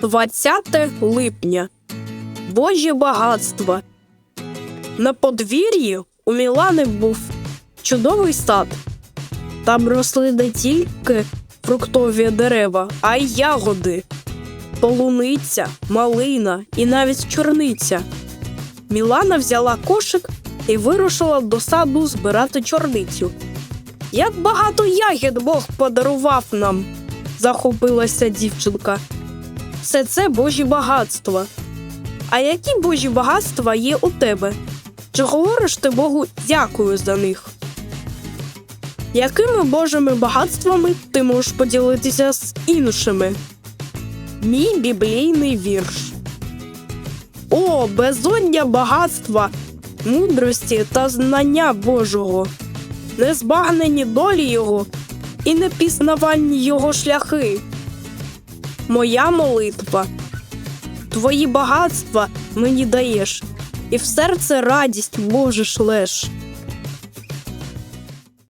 20 липня. Божі багатства. На подвір'ї у Мілани був чудовий сад. Там росли не тільки фруктові дерева, а й ягоди, полуниця, малина і навіть чорниця. Мілана взяла кошик і вирушила до саду збирати чорницю. Як багато ягід Бог подарував нам, захопилася дівчинка. Все це божі багатства. А які божі багатства є у тебе? Чи говориш ти Богу дякую за них? Якими божими багатствами ти можеш поділитися з іншими? Мій біблійний вірш. О, безодня багатства, мудрості та знання Божого, незбагнені долі Його і непізнаванні Його шляхи. Моя молитва. Твої багатства мені даєш, і в серце радість Боже шлеш.